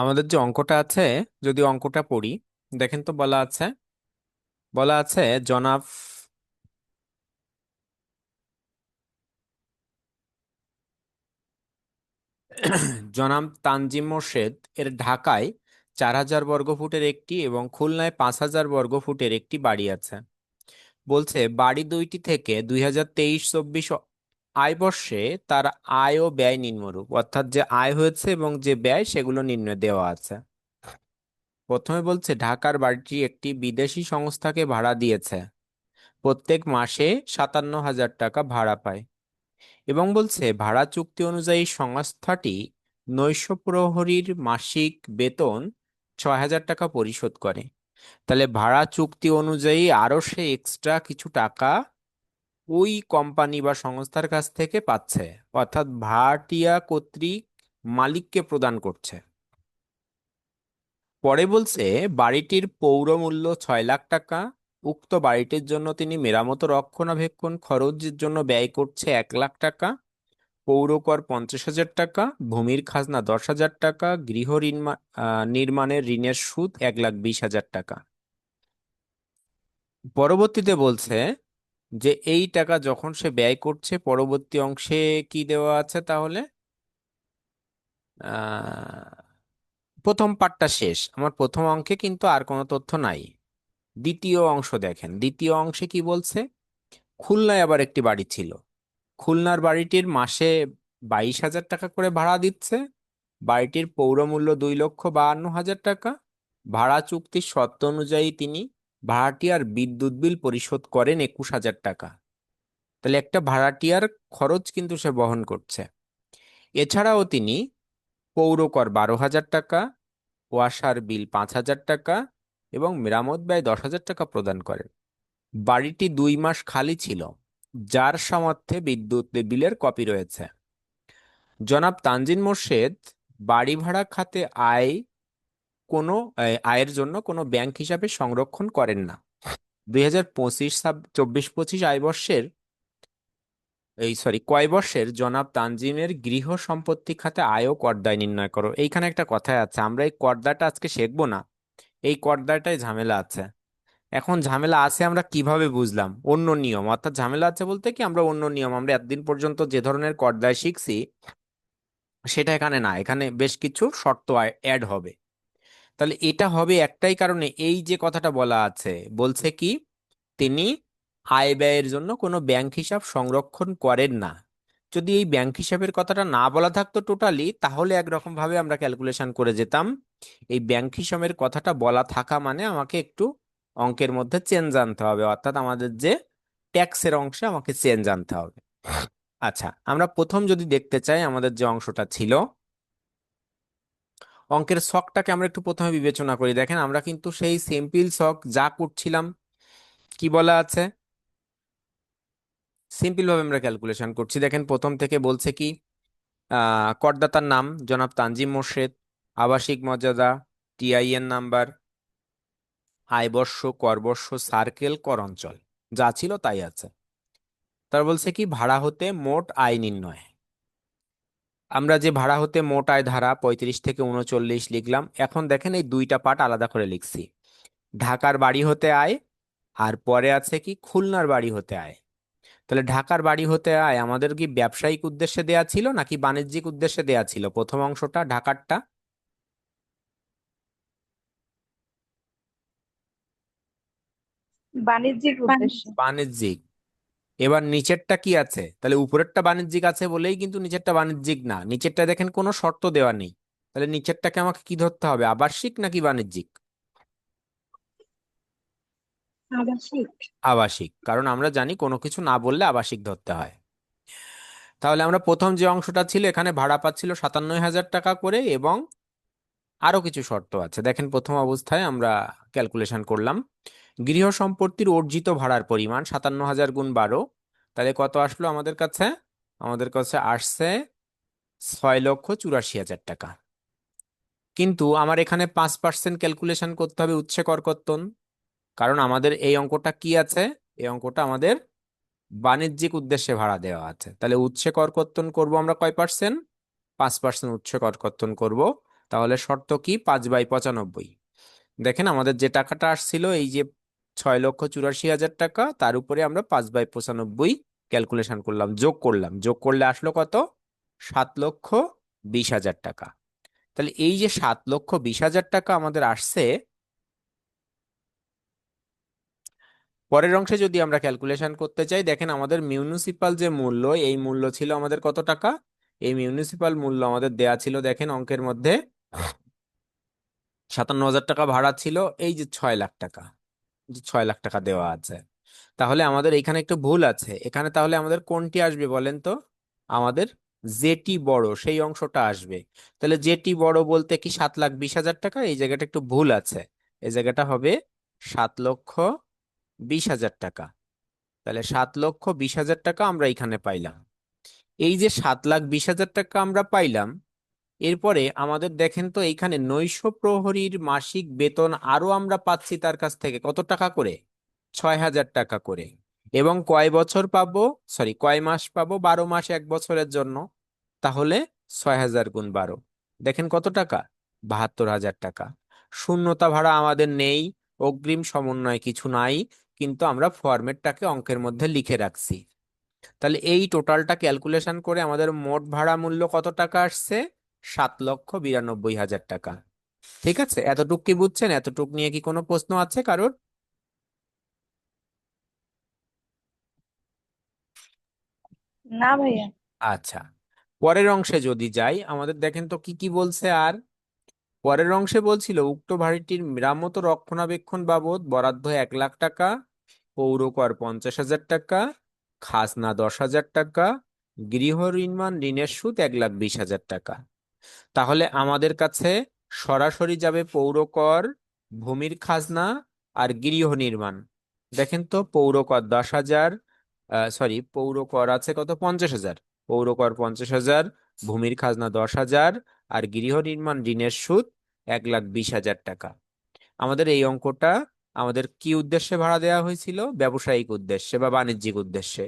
আমাদের যে অঙ্কটা আছে, যদি অঙ্কটা পড়ি, দেখেন তো বলা আছে বলা আছে জনাব জনাব তানজিম মোর্শেদ এর ঢাকায় চার হাজার বর্গফুটের একটি এবং খুলনায় পাঁচ হাজার বর্গফুটের একটি বাড়ি আছে। বলছে বাড়ি দুইটি থেকে দুই হাজার তেইশ চব্বিশ আয় বর্ষে তার আয় ও ব্যয় নিম্নরূপ, অর্থাৎ যে আয় হয়েছে এবং যে ব্যয় সেগুলো নির্ণয় দেওয়া আছে। প্রথমে বলছে, ঢাকার বাড়িটি একটি বিদেশি সংস্থাকে ভাড়া দিয়েছে। প্রত্যেক মাসে সাতান্ন হাজার টাকা ভাড়া পায়। এবং বলছে, ভাড়া চুক্তি অনুযায়ী সংস্থাটি নৈশ প্রহরীর মাসিক বেতন ছয় হাজার টাকা পরিশোধ করে। তাহলে ভাড়া চুক্তি অনুযায়ী আরও সে এক্সট্রা কিছু টাকা ওই কোম্পানি বা সংস্থার কাছ থেকে পাচ্ছে, অর্থাৎ ভাড়াটিয়া কর্তৃক মালিককে প্রদান করছে। পরে বলছে, বাড়িটির পৌর মূল্য ছয় লাখ টাকা, উক্ত বাড়িটির জন্য তিনি মেরামত, রক্ষণাবেক্ষণ খরচের জন্য ব্যয় করছে এক লাখ টাকা, পৌরকর পঞ্চাশ হাজার টাকা, ভূমির খাজনা দশ হাজার টাকা, গৃহ ঋণ নির্মাণের ঋণের সুদ এক লাখ বিশ হাজার টাকা। পরবর্তীতে বলছে যে এই টাকা যখন সে ব্যয় করছে, পরবর্তী অংশে কি দেওয়া আছে তাহলে? প্রথম পার্টটা শেষ। আমার প্রথম অঙ্কে কিন্তু আর কোনো তথ্য নাই। দ্বিতীয় অংশ দেখেন। দ্বিতীয় অংশে কি বলছে? খুলনায় আবার একটি বাড়ি ছিল। খুলনার বাড়িটির মাসে বাইশ হাজার টাকা করে ভাড়া দিচ্ছে। বাড়িটির পৌরমূল্য দুই লক্ষ বাহান্ন হাজার টাকা। ভাড়া চুক্তির শর্ত অনুযায়ী তিনি ভাড়াটিয়ার বিদ্যুৎ বিল পরিশোধ করেন একুশ হাজার টাকা। তাহলে একটা ভাড়াটিয়ার খরচ কিন্তু সে বহন করছে। এছাড়াও তিনি পৌর কর বারো হাজার টাকা, ওয়াসার বিল পাঁচ হাজার টাকা এবং মেরামত ব্যয় দশ হাজার টাকা প্রদান করেন। বাড়িটি দুই মাস খালি ছিল, যার সামর্থ্যে বিদ্যুৎ বিলের কপি রয়েছে। জনাব তানজিন মোর্শেদ বাড়ি ভাড়া খাতে আয় কোনো আয়ের জন্য কোনো ব্যাংক হিসাবে সংরক্ষণ করেন না। দুই হাজার পঁচিশ সাব, চব্বিশ পঁচিশ আয় বর্ষের, এই সরি, কয় বর্ষের জনাব তানজিমের গৃহ সম্পত্তি খাতে আয় করদায় নির্ণয় করো। এইখানে একটা কথা আছে, আমরা এই করদাটা আজকে শিখব না, এই করদাটায় ঝামেলা আছে। এখন ঝামেলা আছে আমরা কীভাবে বুঝলাম? অন্য নিয়ম, অর্থাৎ ঝামেলা আছে বলতে কি, আমরা অন্য নিয়ম, আমরা এতদিন পর্যন্ত যে ধরনের করদায় শিখছি, সেটা এখানে না, এখানে বেশ কিছু শর্ত অ্যাড হবে। তাহলে এটা হবে একটাই কারণে। এই যে কথাটা বলা আছে, বলছে কি, তিনি আয় ব্যয়ের জন্য কোনো ব্যাংক হিসাব সংরক্ষণ করেন না। যদি এই ব্যাংক হিসাবের কথাটা না বলা থাকতো টোটালি তাহলে একরকম ভাবে আমরা ক্যালকুলেশন করে যেতাম। এই ব্যাংক হিসাবের কথাটা বলা থাকা মানে আমাকে একটু অঙ্কের মধ্যে চেঞ্জ আনতে হবে, অর্থাৎ আমাদের যে ট্যাক্সের অংশে আমাকে চেঞ্জ আনতে হবে। আচ্ছা আমরা প্রথম যদি দেখতে চাই আমাদের যে অংশটা ছিল অঙ্কের ছকটাকে আমরা একটু প্রথমে বিবেচনা করি। দেখেন, আমরা কিন্তু সেই সিম্পল ছক যা করছিলাম, কি বলা আছে? সিম্পল ভাবে আমরা ক্যালকুলেশন করছি। দেখেন, প্রথম থেকে বলছে কি করদাতার নাম, জনাব তানজিম মোর্শেদ, আবাসিক মর্যাদা, টিআইএন নাম্বার, আয়বর্ষ, করবর্ষ সার্কেল কর অঞ্চল। যা ছিল তাই আছে। তার বলছে কি, ভাড়া হতে মোট আয় নির্ণয়। আমরা যে ভাড়া হতে মোট আয় ধারা পঁয়ত্রিশ থেকে উনচল্লিশ লিখলাম এখন দেখেন এই দুইটা পার্ট আলাদা করে লিখছি। ঢাকার বাড়ি হতে আয় আর পরে আছে কি খুলনার বাড়ি হতে আয়। তাহলে ঢাকার বাড়ি হতে আয় আমাদের কি ব্যবসায়িক উদ্দেশ্যে দেয়া ছিল নাকি বাণিজ্যিক উদ্দেশ্যে দেয়া ছিল? প্রথম অংশটা ঢাকারটা। বাণিজ্যিক উদ্দেশ্যে। বাণিজ্যিক। এবার নিচেরটা কি আছে? তাহলে উপরেরটা বাণিজ্যিক আছে বলেই কিন্তু নিচেরটা বাণিজ্যিক না। নিচেরটা দেখেন কোনো শর্ত দেওয়া নেই। তাহলে নিচেরটাকে আমাকে কি ধরতে হবে আবাসিক নাকি বাণিজ্যিক? আবাসিক। আবাসিক কারণ আমরা জানি কোনো কিছু না বললে আবাসিক ধরতে হয়। তাহলে আমরা প্রথম যে অংশটা ছিল এখানে ভাড়া পাচ্ছিল সাতান্ন হাজার টাকা করে এবং আরও কিছু শর্ত আছে। দেখেন প্রথম অবস্থায় আমরা ক্যালকুলেশন করলাম। গৃহ সম্পত্তির অর্জিত ভাড়ার পরিমাণ সাতান্ন হাজার গুণ বারো। তাহলে কত আসলো আমাদের কাছে? আমাদের কাছে আসছে ছয় লক্ষ চুরাশি হাজার টাকা। কিন্তু আমার এখানে পাঁচ পার্সেন্ট ক্যালকুলেশন করতে হবে উৎসে করকর্তন কারণ আমাদের এই অঙ্কটা কি আছে? এই অঙ্কটা আমাদের বাণিজ্যিক উদ্দেশ্যে ভাড়া দেওয়া আছে। তাহলে উৎসে করকর্তন করব আমরা কয় পার্সেন্ট? পাঁচ পার্সেন্ট উৎসে করকর্তন করব। তাহলে শর্ত কি? পাঁচ বাই পঁচানব্বই। দেখেন আমাদের যে টাকাটা আসছিল, এই যে ছয় লক্ষ চুরাশি হাজার টাকা, তার উপরে আমরা পাঁচ বাই পঁচানব্বই ক্যালকুলেশন করলাম, যোগ করলাম। যোগ করলে আসলো কত? সাত লক্ষ বিশ হাজার টাকা। তাহলে এই যে সাত লক্ষ বিশ হাজার টাকা আমাদের আসছে, পরের অংশে যদি আমরা ক্যালকুলেশন করতে চাই, দেখেন আমাদের মিউনিসিপাল যে মূল্য, এই মূল্য ছিল আমাদের কত টাকা? এই মিউনিসিপাল মূল্য আমাদের দেয়া ছিল, দেখেন অঙ্কের মধ্যে সাতান্ন হাজার টাকা ভাড়া ছিল, এই যে ছয় লাখ টাকা। ছয় লাখ টাকা দেওয়া আছে। তাহলে আমাদের এখানে একটু ভুল আছে। এখানে তাহলে আমাদের কোনটি আসবে বলেন তো? আমাদের যেটি বড়, সেই অংশটা আসবে। তাহলে যেটি বড় বলতে কি সাত লাখ বিশ হাজার টাকা? এই জায়গাটা একটু ভুল আছে। এই জায়গাটা হবে সাত লক্ষ বিশ হাজার টাকা। তাহলে সাত লক্ষ বিশ হাজার টাকা আমরা এখানে পাইলাম। এই যে সাত লাখ বিশ হাজার টাকা আমরা পাইলাম এরপরে আমাদের দেখেন তো এইখানে নৈশ প্রহরীর মাসিক বেতন আরও আমরা পাচ্ছি তার কাছ থেকে। কত টাকা করে? ছয় হাজার টাকা করে। এবং কয় বছর পাবো? সরি, কয় মাস পাবো? বারো মাস এক বছরের জন্য। তাহলে ছয় হাজার গুণ বারো। দেখেন কত টাকা? বাহাত্তর হাজার টাকা। শূন্যতা ভাড়া আমাদের নেই, অগ্রিম সমন্বয় কিছু নাই, কিন্তু আমরা ফরম্যাটটাকে অঙ্কের মধ্যে লিখে রাখছি। তাহলে এই টোটালটা ক্যালকুলেশন করে আমাদের মোট ভাড়া মূল্য কত টাকা আসছে? সাত লক্ষ বিরানব্বই হাজার টাকা। ঠিক আছে? এতটুক কি বুঝছেন? এতটুক নিয়ে কি কোনো প্রশ্ন আছে কারোর? না ভাইয়া। আচ্ছা। পরের অংশে যদি যাই আমাদের দেখেন তো কি কি বলছে আর? পরের অংশে বলছিল উক্ত বাড়িটির মেরামত রক্ষণাবেক্ষণ বাবদ বরাদ্দ এক লাখ টাকা পৌর কর পঞ্চাশ হাজার টাকা খাজনা দশ হাজার টাকা গৃহ ঋণমান ঋণের সুদ এক লাখ বিশ হাজার টাকা। তাহলে আমাদের কাছে সরাসরি যাবে পৌর কর ভূমির খাজনা আর গৃহ নির্মাণ। দেখেন তো পৌর কর দশ হাজার সরি পৌর কর আছে কত? পঞ্চাশ হাজার। পৌর কর পঞ্চাশ হাজার, ভূমির খাজনা দশ হাজার আর গৃহ নির্মাণ ঋণের সুদ এক লাখ বিশ হাজার টাকা। আমাদের এই অঙ্কটা আমাদের কি উদ্দেশ্যে ভাড়া দেওয়া হয়েছিল? ব্যবসায়িক উদ্দেশ্যে বা বাণিজ্যিক উদ্দেশ্যে।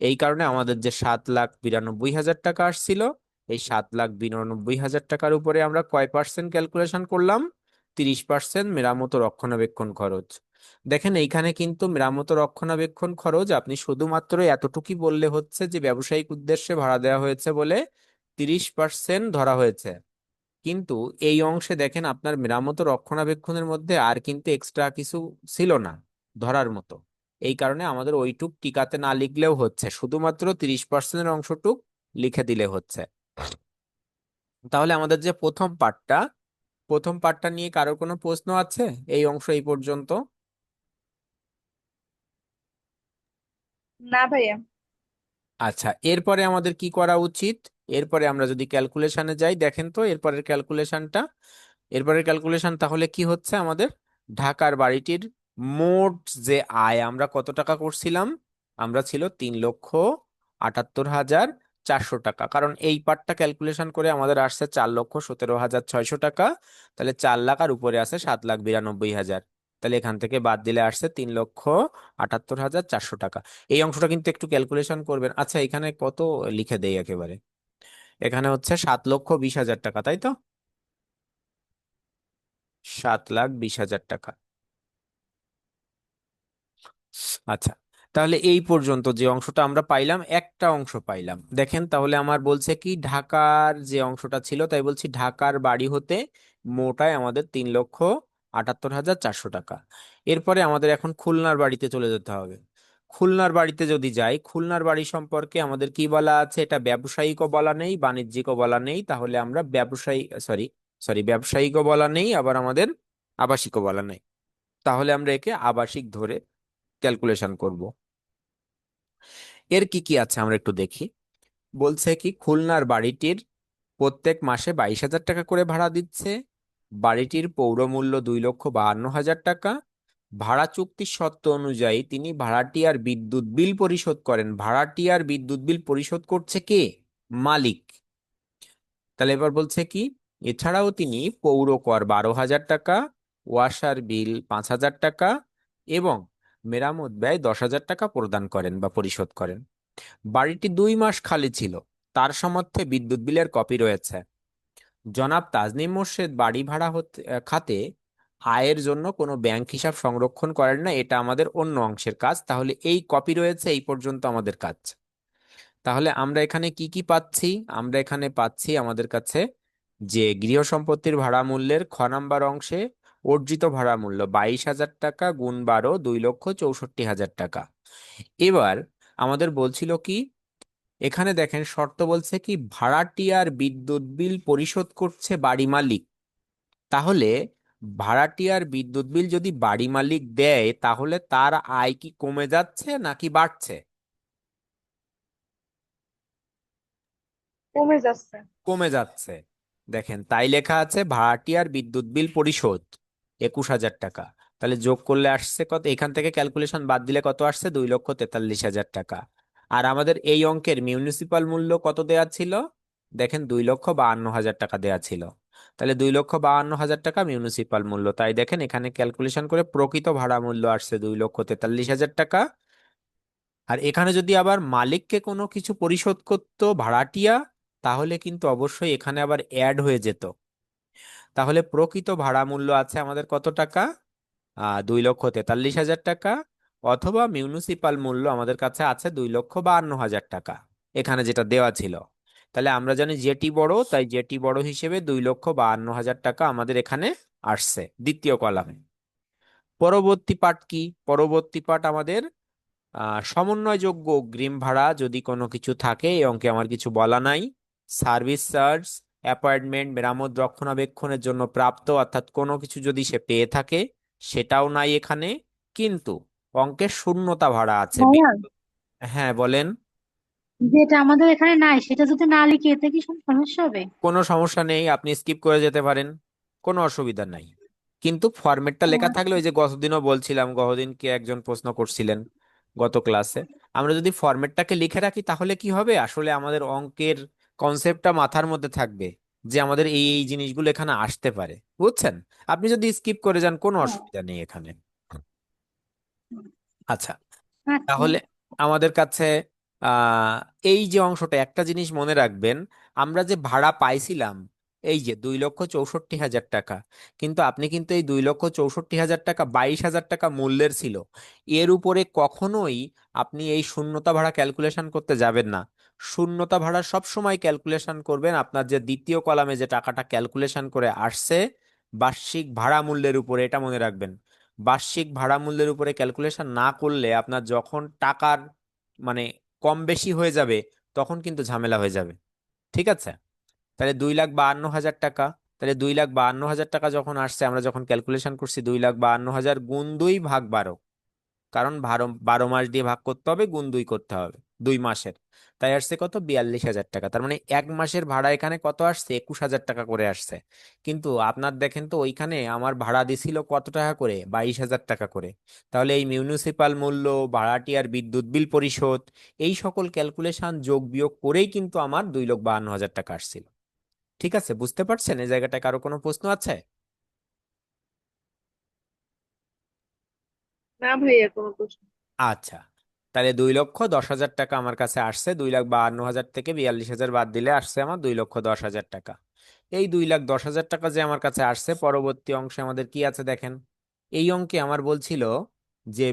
এই কারণে আমাদের যে সাত লাখ বিরানব্বই হাজার টাকা আসছিল এই সাত লাখ বিরানব্বই হাজার টাকার উপরে আমরা কয় পার্সেন্ট ক্যালকুলেশন করলাম? তিরিশ পার্সেন্ট মেরামত রক্ষণাবেক্ষণ খরচ। দেখেন, এইখানে কিন্তু মেরামত রক্ষণাবেক্ষণ খরচ আপনি শুধুমাত্র এতটুকুই বললে হচ্ছে যে ব্যবসায়িক উদ্দেশ্যে ভাড়া দেওয়া হয়েছে বলে তিরিশ পার্সেন্ট ধরা হয়েছে। কিন্তু এই অংশে দেখেন, আপনার মেরামত রক্ষণাবেক্ষণের মধ্যে আর কিন্তু এক্সট্রা কিছু ছিল না ধরার মতো। এই কারণে আমাদের ওইটুক টিকাতে না লিখলেও হচ্ছে। শুধুমাত্র তিরিশ পার্সেন্টের অংশটুক লিখে দিলে হচ্ছে। তাহলে আমাদের যে প্রথম পার্টটা প্রথম পার্টটা নিয়ে কারোর কোনো প্রশ্ন আছে? এই অংশ এই পর্যন্ত। না ভাইয়া। আচ্ছা এরপরে আমাদের কি করা উচিত? এরপরে আমরা যদি ক্যালকুলেশনে যাই দেখেন তো এরপরের ক্যালকুলেশনটা এরপরের ক্যালকুলেশন তাহলে কি হচ্ছে আমাদের? ঢাকার বাড়িটির মোট যে আয় আমরা কত টাকা করছিলাম? আমরা ছিল তিন লক্ষ আটাত্তর হাজার চারশো টাকা। কারণ এই পার্টটা ক্যালকুলেশন করে আমাদের আসছে চার লক্ষ সতেরো হাজার ছয়শো টাকা। তাহলে চার লাখ আর উপরে আছে সাত লাখ বিরানব্বই হাজার। তাহলে এখান থেকে বাদ দিলে আসছে তিন লক্ষ আটাত্তর হাজার চারশো টাকা। এই অংশটা কিন্তু একটু ক্যালকুলেশন করবেন। আচ্ছা এখানে কত লিখে দেই একেবারে? এখানে হচ্ছে সাত লক্ষ বিশ হাজার টাকা, তাই তো? সাত লাখ বিশ হাজার টাকা। আচ্ছা তাহলে এই পর্যন্ত যে অংশটা আমরা পাইলাম, একটা অংশ পাইলাম। দেখেন, তাহলে আমার বলছে কি, ঢাকার যে অংশটা ছিল, তাই বলছি ঢাকার বাড়ি হতে মোটায় আমাদের তিন লক্ষ আটাত্তর হাজার চারশো টাকা। এরপরে আমাদের এখন খুলনার বাড়িতে চলে যেতে হবে। খুলনার বাড়িতে যদি যাই, খুলনার বাড়ি সম্পর্কে আমাদের কি বলা আছে? এটা ব্যবসায়িকও বলা নেই, বাণিজ্যিকও বলা নেই, তাহলে আমরা ব্যবসায়ী সরি সরি ব্যবসায়িকও বলা নেই, আবার আমাদের আবাসিকও বলা নেই। তাহলে আমরা একে আবাসিক ধরে ক্যালকুলেশন করব। এর কি কি আছে আমরা একটু দেখি। বলছে কি, খুলনার বাড়িটির প্রত্যেক মাসে বাইশ হাজার টাকা করে ভাড়া দিচ্ছে। বাড়িটির পৌরমূল্য দুই লক্ষ বাহান্ন হাজার টাকা। ভাড়া চুক্তির শর্ত অনুযায়ী তিনি ভাড়াটিয়ার বিদ্যুৎ বিল পরিশোধ করেন। ভাড়াটিয়ার বিদ্যুৎ বিল পরিশোধ করছে কে? মালিক। তাহলে এবার বলছে কি, এছাড়াও তিনি পৌর কর বারো হাজার টাকা, ওয়াসার বিল পাঁচ হাজার টাকা এবং মেরামত ব্যয় দশ হাজার টাকা প্রদান করেন বা পরিশোধ করেন। বাড়িটি দুই মাস খালি ছিল। তার সমর্থে বিদ্যুৎ বিলের কপি রয়েছে। জনাব তাজনিম মোর্শেদ বাড়ি ভাড়া হতে খাতে আয়ের জন্য কোনো ব্যাংক হিসাব সংরক্ষণ করেন না, এটা আমাদের অন্য অংশের কাজ। তাহলে এই কপি রয়েছে, এই পর্যন্ত আমাদের কাজ। তাহলে আমরা এখানে কি কি পাচ্ছি? আমরা এখানে পাচ্ছি আমাদের কাছে যে গৃহ সম্পত্তির ভাড়া মূল্যের খ নাম্বার অংশে অর্জিত ভাড়া মূল্য বাইশ হাজার টাকা গুণ বারো দুই লক্ষ চৌষট্টি হাজার টাকা। এবার আমাদের বলছিল কি এখানে দেখেন শর্ত বলছে কি ভাড়াটিয়ার বিদ্যুৎ বিল পরিশোধ করছে বাড়ি মালিক। তাহলে ভাড়াটিয়ার বিদ্যুৎ বিল যদি বাড়ি মালিক দেয় তাহলে তার আয় কি কমে যাচ্ছে নাকি বাড়ছে? কমে যাচ্ছে। কমে যাচ্ছে। দেখেন তাই লেখা আছে ভাড়াটিয়ার বিদ্যুৎ বিল পরিশোধ। একুশ হাজার টাকা। তাহলে যোগ করলে আসছে কত? এখান থেকে ক্যালকুলেশন বাদ দিলে কত আসছে? দুই লক্ষ তেতাল্লিশ হাজার টাকা। আর আমাদের এই অঙ্কের মিউনিসিপাল মূল্য কত দেয়া ছিল? দেখেন, দুই লক্ষ বাহান্ন হাজার টাকা দেয়া ছিল। তাহলে দুই লক্ষ বাহান্ন হাজার টাকা মিউনিসিপাল মূল্য। তাই দেখেন, এখানে ক্যালকুলেশন করে প্রকৃত ভাড়া মূল্য আসছে দুই লক্ষ তেতাল্লিশ হাজার টাকা। আর এখানে যদি আবার মালিককে কোনো কিছু পরিশোধ করতো ভাড়াটিয়া, তাহলে কিন্তু অবশ্যই এখানে আবার অ্যাড হয়ে যেত। তাহলে প্রকৃত ভাড়া মূল্য আছে আমাদের কত টাকা? দুই লক্ষ তেতাল্লিশ হাজার টাকা অথবা মিউনিসিপাল মূল্য আমাদের কাছে আছে দুই লক্ষ বাহান্ন হাজার টাকা, এখানে যেটা দেওয়া ছিল। তাহলে আমরা জানি যেটি বড়, তাই যেটি বড় হিসেবে দুই লক্ষ বাহান্ন হাজার টাকা আমাদের এখানে আসছে দ্বিতীয় কলামে। পরবর্তী পাঠ কি? পরবর্তী পাঠ আমাদের সমন্বয়যোগ্য অগ্রিম ভাড়া যদি কোনো কিছু থাকে, এই অঙ্কে আমার কিছু বলা নাই। সার্ভিস চার্জ অ্যাপয়েন্টমেন্ট মেরামত রক্ষণাবেক্ষণের জন্য প্রাপ্ত অর্থাৎ কোনো কিছু যদি সে পেয়ে থাকে সেটাও নাই এখানে কিন্তু অঙ্কের শূন্যতা ভাড়া আছে। ভাইয়া হ্যাঁ বলেন। যেটা আমাদের এখানে নাই সেটা যদি না লিখি এতে কি সমস্যা হবে? কোনো সমস্যা নেই আপনি স্কিপ করে যেতে পারেন কোনো অসুবিধা নাই। কিন্তু ফরম্যাটটা লেখা থাকলে ওই যে গতদিনও বলছিলাম গতদিনকে একজন প্রশ্ন করছিলেন গত ক্লাসে আমরা যদি ফরম্যাটটাকে লিখে রাখি তাহলে কি হবে? আসলে আমাদের অঙ্কের কনসেপ্টটা মাথার মধ্যে থাকবে যে আমাদের এই এই জিনিসগুলো এখানে আসতে পারে। বুঝছেন? আপনি যদি স্কিপ করে যান কোনো হ্যাঁ। অসুবিধা নেই এখানে। আচ্ছা আচ্ছা। তাহলে আমাদের কাছে এই যে অংশটা একটা জিনিস মনে রাখবেন আমরা যে ভাড়া পাইছিলাম এই যে দুই লক্ষ চৌষট্টি হাজার টাকা কিন্তু আপনি কিন্তু এই দুই লক্ষ চৌষট্টি হাজার টাকা বাইশ হাজার টাকা মূল্যের ছিল। এর উপরে কখনোই আপনি এই শূন্যতা ভাড়া ক্যালকুলেশন করতে যাবেন না। শূন্যতা ভাড়া সব সময় ক্যালকুলেশন করবেন। আপনার যে দ্বিতীয় কলামে যে টাকাটা ক্যালকুলেশন করে আসছে, বার্ষিক ভাড়া মূল্যের উপরে, এটা মনে রাখবেন। বার্ষিক ভাড়া মূল্যের উপরে ক্যালকুলেশন না করলে আপনার যখন টাকার মানে কম বেশি হয়ে যাবে, তখন কিন্তু ঝামেলা হয়ে যাবে। ঠিক আছে? তাহলে দুই লাখ বাহান্ন হাজার টাকা, তাহলে দুই লাখ বাহান্ন হাজার টাকা যখন আসছে, আমরা যখন ক্যালকুলেশন করছি, দুই লাখ বাহান্ন হাজার গুণ দুই ভাগ বারো। কারণ বারো বারো মাস দিয়ে ভাগ করতে হবে, গুণ দুই করতে হবে, দুই মাসের। তাই আসছে কত? বিয়াল্লিশ হাজার টাকা। তার মানে এক মাসের ভাড়া এখানে কত আসছে? একুশ হাজার টাকা করে আসছে। কিন্তু আপনার দেখেন তো ওইখানে আমার ভাড়া দিছিল কত টাকা করে? বাইশ হাজার টাকা করে। তাহলে এই মিউনিসিপাল মূল্য ভাড়াটিয়ার বিদ্যুৎ বিল পরিশোধ এই সকল ক্যালকুলেশন যোগ বিয়োগ করেই কিন্তু আমার দুই লক্ষ বাহান্ন হাজার টাকা আসছিল। ঠিক আছে? বুঝতে পারছেন? এই জায়গাটায় কারও কোনো প্রশ্ন আছে? না ভাইয়া কোনো প্রশ্ন আচ্ছা। তাহলে দুই লক্ষ দশ হাজার টাকা আমার কাছে আসছে, দুই লাখ বাহান্ন হাজার থেকে বিয়াল্লিশ হাজার বাদ দিলে আসছে আমার দুই লক্ষ দশ হাজার টাকা। এই দুই লাখ দশ হাজার টাকা যে আমার কাছে আসছে, পরবর্তী অংশে আমাদের কি আছে দেখেন? এই অঙ্কে আমার বলছিল যে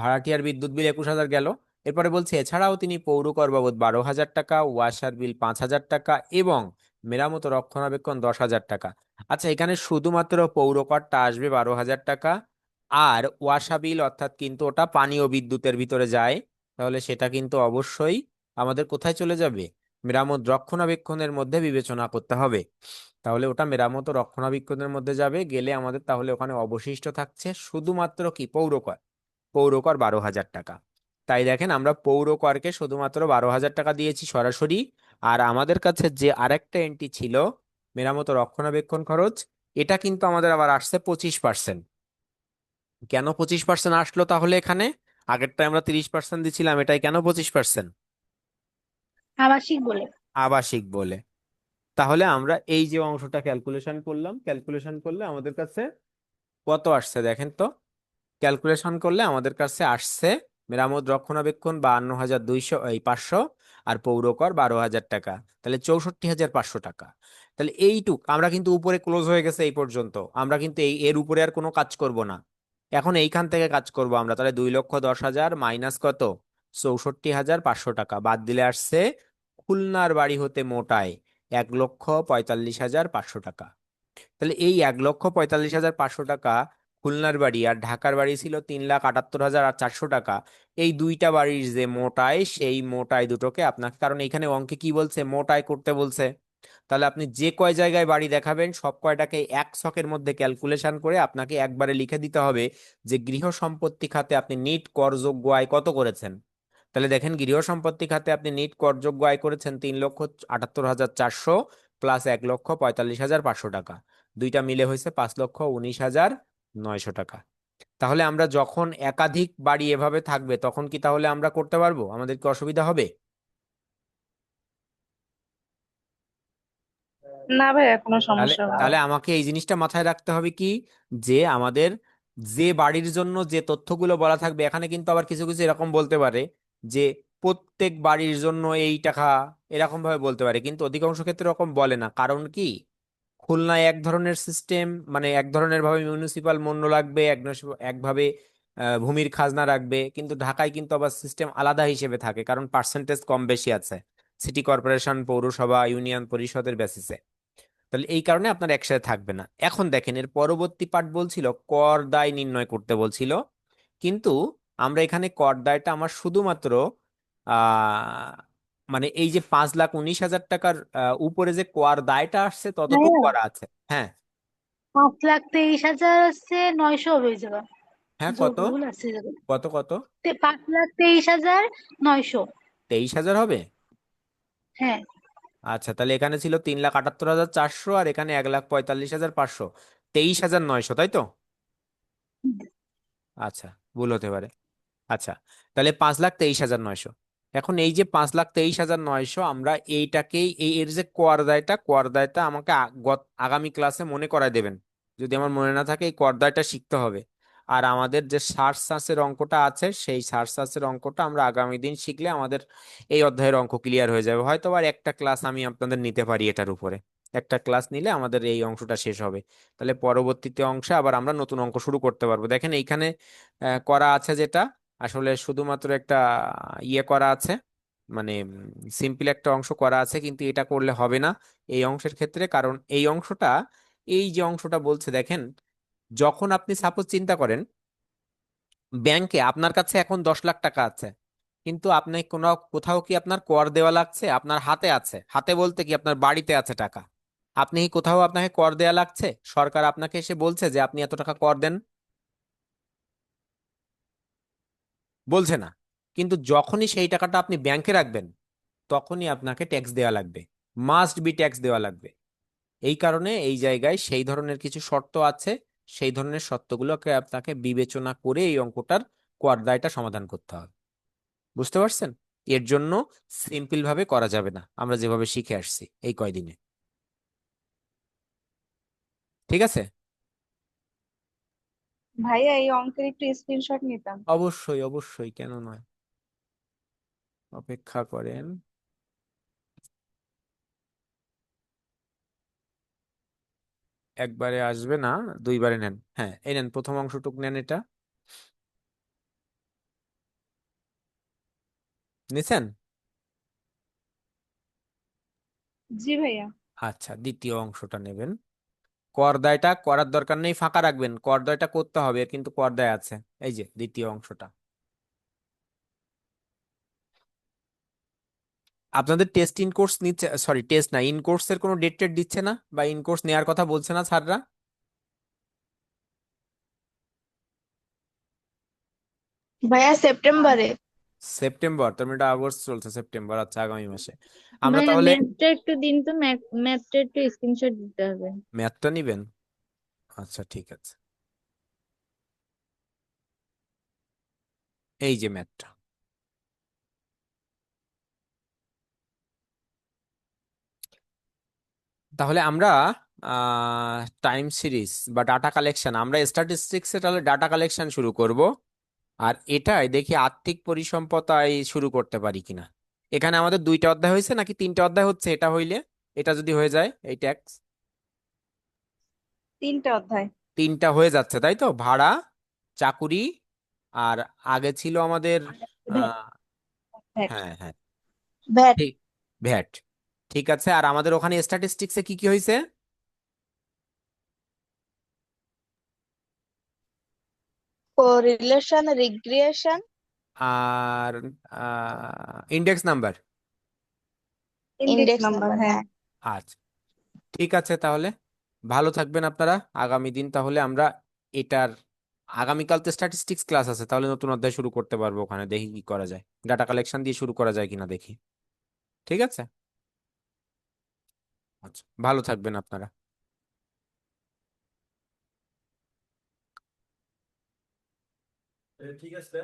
ভাড়াটিয়ার বিদ্যুৎ বিল একুশ হাজার গেল। এরপরে বলছে, এছাড়াও তিনি পৌর কর বাবদ বারো হাজার টাকা, ওয়াসার বিল পাঁচ হাজার টাকা এবং মেরামত রক্ষণাবেক্ষণ দশ হাজার টাকা। আচ্ছা এখানে শুধুমাত্র পৌরকরটা আসবে বারো হাজার টাকা আর ওয়াসা বিল অর্থাৎ কিন্তু ওটা পানীয় বিদ্যুতের ভিতরে যায়, তাহলে সেটা কিন্তু অবশ্যই আমাদের কোথায় চলে যাবে? মেরামত রক্ষণাবেক্ষণের মধ্যে বিবেচনা করতে হবে। তাহলে ওটা মেরামত রক্ষণাবেক্ষণের মধ্যে যাবে, গেলে আমাদের তাহলে ওখানে অবশিষ্ট থাকছে শুধুমাত্র কি? পৌরকর। পৌরকর বারো হাজার টাকা। তাই দেখেন আমরা পৌরকরকে শুধুমাত্র বারো হাজার টাকা দিয়েছি সরাসরি, আর আমাদের কাছে যে আরেকটা এন্ট্রি ছিল, মেরামত রক্ষণাবেক্ষণ খরচ, এটা কিন্তু আমাদের আবার আসছে পঁচিশ পার্সেন্ট কেন পঁচিশ পার্সেন্ট আসলো তাহলে এখানে? আগেরটা আমরা তিরিশ পার্সেন্ট দিছিলাম এটাই কেন পঁচিশ পার্সেন্ট আবাসিক বলে। আবাসিক বলে। তাহলে আমরা এই যে অংশটা ক্যালকুলেশন করলাম ক্যালকুলেশন করলে আমাদের কাছে কত আসছে দেখেন তো? ক্যালকুলেশন করলে আমাদের কাছে আসছে মেরামত রক্ষণাবেক্ষণ বাহান্ন হাজার দুইশো এই পাঁচশো আর পৌরকর বারো হাজার টাকা। তাহলে চৌষট্টি হাজার পাঁচশো টাকা। তাহলে এইটুক আমরা কিন্তু উপরে ক্লোজ হয়ে গেছে এই পর্যন্ত। আমরা কিন্তু এই এর উপরে আর কোনো কাজ করব না। এখন এইখান থেকে কাজ করব আমরা। তাহলে দুই লক্ষ দশ হাজার মাইনাস কত? চৌষট্টি হাজার পাঁচশো টাকা। বাদ দিলে আসছে খুলনার বাড়ি হতে মোটায় এক লক্ষ পঁয়তাল্লিশ হাজার পাঁচশো টাকা। তাহলে এই এক লক্ষ পঁয়তাল্লিশ হাজার পাঁচশো টাকা খুলনার বাড়ি আর ঢাকার বাড়ি ছিল তিন লাখ আটাত্তর হাজার আর চারশো টাকা। এই দুইটা বাড়ির যে মোটায়, সেই মোটায় দুটোকে আপনাকে কারণ এখানে অঙ্কে কি বলছে? মোটায় করতে বলছে। তাহলে আপনি যে কয় জায়গায় বাড়ি দেখাবেন, সব কয়টাকে এক ছকের মধ্যে ক্যালকুলেশন করে আপনাকে একবারে লিখে দিতে হবে যে গৃহ সম্পত্তি খাতে আপনি নিট করযোগ্য আয় কত করেছেন। তাহলে দেখেন গৃহ সম্পত্তি খাতে আপনি নিট করযোগ্য আয় করেছেন তিন লক্ষ আটাত্তর হাজার চারশো প্লাস এক লক্ষ পঁয়তাল্লিশ হাজার পাঁচশো টাকা। দুইটা মিলে হয়েছে পাঁচ লক্ষ উনিশ হাজার নয়শো টাকা। তাহলে আমরা যখন একাধিক বাড়ি এভাবে থাকবে, তখন কি তাহলে আমরা করতে পারব? আমাদের কি অসুবিধা হবে? না ভাইয়া কোনো তাহলে সমস্যা হবে না তাহলে আমাকে এই জিনিসটা মাথায় রাখতে হবে কি? যে আমাদের যে বাড়ির জন্য যে তথ্যগুলো বলা থাকবে এখানে কিন্তু আবার কিছু কিছু এরকম বলতে পারে যে প্রত্যেক বাড়ির জন্য এই টাকা এরকম ভাবে বলতে পারে। কিন্তু অধিকাংশ ক্ষেত্রে এরকম বলে না। কারণ কি? খুলনায় এক ধরনের সিস্টেম মানে এক ধরনের ভাবে মিউনিসিপাল মূল্য লাগবে এক নস- একভাবে আহ, ভূমির খাজনা রাখবে। কিন্তু ঢাকায় কিন্তু আবার সিস্টেম আলাদা হিসেবে থাকে। কারণ পার্সেন্টেজ কম বেশি আছে। সিটি কর্পোরেশন পৌরসভা ইউনিয়ন পরিষদের বেসিসে তাহলে এই কারণে আপনার একসাথে থাকবে না। এখন দেখেন এর পরবর্তী পার্ট বলছিল কর দায় নির্ণয় করতে বলছিল। কিন্তু আমরা এখানে কর দায়টা আমার শুধুমাত্র মানে এই যে পাঁচ লাখ উনিশ হাজার টাকার উপরে যে কর দায়টা আসছে ততটুকু করা আছে। হ্যাঁ। পাঁচ লাখ তেইশ হাজার আছে নয়শো ওই জায়গা হ্যাঁ কত? কত কত? পাঁচ লাখ তেইশ হাজার নয়শো। তেইশ হাজার হবে? হ্যাঁ। আচ্ছা তাহলে এখানে ছিল তিন লাখ আটাত্তর হাজার চারশো আর এখানে এক লাখ পঁয়তাল্লিশ হাজার পাঁচশো। তেইশ হাজার নয়শো, তাই তো? আচ্ছা ভুল হতে পারে। আচ্ছা তাহলে পাঁচ লাখ তেইশ হাজার নয়শো। এখন এই যে পাঁচ লাখ তেইশ হাজার নয়শো, আমরা এইটাকেই, এই, এর যে কর দায়টা কর দায়টা আমাকে আগামী ক্লাসে মনে করায় দেবেন। যদি আমার মনে না থাকে, এই কর দায়টা শিখতে হবে। আর আমাদের যে সার চাষের অঙ্কটা আছে, সেই সার চাষের অঙ্কটা আমরা আগামী দিন শিখলে আমাদের এই অধ্যায়ের অঙ্ক ক্লিয়ার হয়ে যাবে। হয়তো আর একটা ক্লাস আমি আপনাদের নিতে পারি এটার উপরে। একটা ক্লাস নিলে আমাদের এই অংশটা শেষ হবে। তাহলে পরবর্তীতে অংশে আবার আমরা নতুন অঙ্ক শুরু করতে পারব। দেখেন এইখানে করা আছে যেটা, আসলে শুধুমাত্র একটা ইয়ে করা আছে মানে সিম্পল একটা অংশ করা আছে, কিন্তু এটা করলে হবে না এই অংশের ক্ষেত্রে। কারণ এই অংশটা, এই যে অংশটা বলছে, দেখেন যখন আপনি সাপোজ চিন্তা করেন ব্যাংকে আপনার কাছে এখন দশ লাখ টাকা আছে, কিন্তু আপনি কোনো কোথাও কি আপনার কর দেওয়া লাগছে? আপনার হাতে আছে। হাতে বলতে কি আপনার বাড়িতে আছে টাকা? আপনি কি কোথাও আপনাকে কর দেওয়া লাগছে? সরকার আপনাকে এসে বলছে যে, আপনি এত টাকা কর দেন। বলছে না। কিন্তু যখনই সেই টাকাটা আপনি ব্যাংকে রাখবেন, তখনই আপনাকে ট্যাক্স দেওয়া লাগবে। মাস্ট বি ট্যাক্স দেওয়া লাগবে। এই কারণে এই জায়গায় সেই ধরনের কিছু শর্ত আছে। সেই ধরনের শর্তগুলোকে আপনাকে বিবেচনা করে এই অঙ্কটার দায়টা সমাধান করতে হবে। বুঝতে পারছেন? এর জন্য সিম্পল ভাবে করা যাবে না। আমরা যেভাবে শিখে আসছি এই কয়দিনে। ঠিক আছে? ভাইয়া এই অঙ্কের একটু স্ক্রিনশট নিতাম। অবশ্যই অবশ্যই কেন নয়? অপেক্ষা করেন। একবারে আসবে না দুইবারে নেন। হ্যাঁ এই নেন প্রথম অংশটুক নেন এটা। নিছেন? জি ভাইয়া। আচ্ছা দ্বিতীয় অংশটা নেবেন। কর দায়টা করার দরকার নেই ফাঁকা রাখবেন। কর দায়টা করতে হবে কিন্তু কর দায় আছে। এই যে দ্বিতীয় অংশটা। আপনাদের টেস্ট ইন কোর্স নিচ্ছে সরি টেস্ট না ইন কোর্সের কোনো ডেট টেট দিচ্ছে না? বা ইন কোর্স নেওয়ার কথা বলছে না স্যাররা? ভাইয়া সেপ্টেম্বরে। সেপ্টেম্বর তার মানে এটা আগস্ট চলছে সেপ্টেম্বর আচ্ছা আগামী মাসে। আমরা তাহলে ম্যাথটা একটু দিন তো ম্যাথটা একটু স্ক্রিনশট দিতে হবে। ম্যাথটা নিবেন? আচ্ছা ঠিক আছে। এই যে ম্যাথটা তাহলে আমরা টাইম সিরিজ বা ডাটা কালেকশন আমরা স্ট্যাটিস্টিক্সে তাহলে ডাটা কালেকশন শুরু করব। আর এটাই দেখি আর্থিক পরিসম্পদায় শুরু করতে পারি কিনা। এখানে আমাদের দুইটা অধ্যায় হয়েছে নাকি তিনটা অধ্যায় হচ্ছে? এটা হইলে এটা যদি হয়ে যায় এই ট্যাক্স তিনটা অধ্যায়। তিনটা হয়ে যাচ্ছে তাই তো? ভাড়া চাকুরি আর আগে ছিল আমাদের হ্যাঁ হ্যাঁ। ভ্যাট। ঠিক ভ্যাট। ঠিক আছে আর আমাদের ওখানে স্ট্যাটিস্টিক্সে কি কি হয়েছে? কোরিলেশন রিগ্রেশন আর ইন্ডেক্স নাম্বার ইন্ডেক্স নাম্বার হ্যাঁ। আচ্ছা ঠিক আছে তাহলে ভালো থাকবেন আপনারা আগামী দিন তাহলে আমরা এটার আগামীকাল তো স্ট্যাটিস্টিক্স ক্লাস আছে তাহলে নতুন অধ্যায় শুরু করতে পারব ওখানে দেখি কি করা যায়। ডাটা কালেকশন দিয়ে শুরু করা যায় কিনা দেখি। ঠিক আছে? আচ্ছা ভালো থাকবেন আপনারা। ঠিক আছে